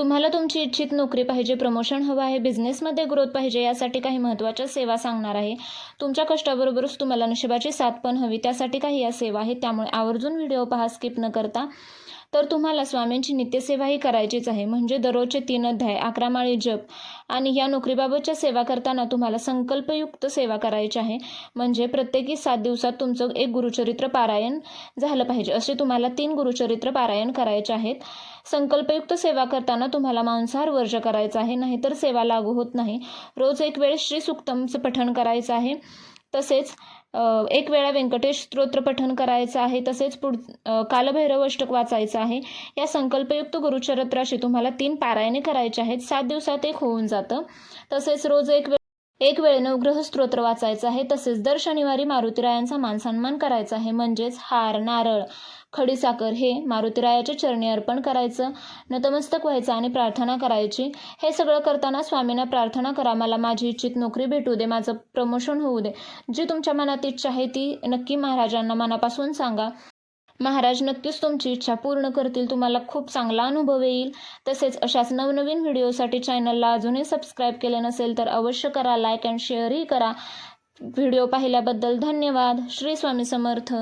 तुम्हाला तुमची इच्छित नोकरी पाहिजे प्रमोशन हवं आहे बिझनेसमध्ये ग्रोथ पाहिजे यासाठी काही महत्त्वाच्या सेवा सांगणार आहे. तुमच्या कष्टाबरोबरच तुम्हाला नशिबाची साथ पण हवी त्यासाठी काही या सेवा आहेत त्यामुळे आवर्जून व्हिडिओ पहा स्किप न करता. तर तुम्हाला स्वामींची नित्यसेवाही करायचीच आहे. म्हणजे दररोजचे तीन अध्याय अकरा माळी जप आणि या नोकरीबाबतच्या सेवा करताना तुम्हाला संकल्पयुक्त सेवा करायची आहे. म्हणजे प्रत्येकी सात दिवसात तुमचं एक गुरुचरित्र पारायण झालं पाहिजे. असे तुम्हाला तीन गुरुचरित्र पारायण करायचे आहेत. संकल्पयुक्त सेवा करताना तुम्हाला मांसाहार वर्ज करायचा आहे. नाहीतर सेवा लागू होत नाही. रोज एक वेळ श्री सुक्तमचं पठण करायचं आहे. तसेच एक वेळा व्यंकटेश स्तोत्र पठन करायचं आहे तसेच पुढ कालभैरवष्टक कालभैरव अष्टक वाचायचं आहे. या संकल्पयुक्त गुरुचरित्राशी तुम्हाला तीन पारायणे करायचे आहेत. सात दिवसात एक होऊन जातं. तसेच रोज एक वेळ एक वेळ नवग्रह स्तोत्र वाचायचं आहे तसेच दर शनिवारी मारुतीरायांचा मानसन्मान करायचा आहे म्हणजेच हार नारळ खडीसाखर हे मारुतीरायाच्या चरणी अर्पण करायचं नतमस्तक व्हायचं आणि प्रार्थना करायची. हे सगळं करताना स्वामींना प्रार्थना करा मला माझी इच्छित नोकरी भेटू दे माझं प्रमोशन होऊ दे. जी तुमच्या मनात इच्छा आहे ती नक्की महाराजांना मनापासून सांगा. महाराज नक्कीच तुमची इच्छा पूर्ण करतील. तुम्हाला खूप चांगला अनुभव येईल. तसेच अशाच नवनवीन व्हिडिओसाठी चॅनलला अजूनही सबस्क्राईब केले नसेल तर अवश्य करा. लाईक अँड शेअरही करा. व्हिडिओ पाहिल्याबद्दल धन्यवाद. श्री स्वामी समर्थ.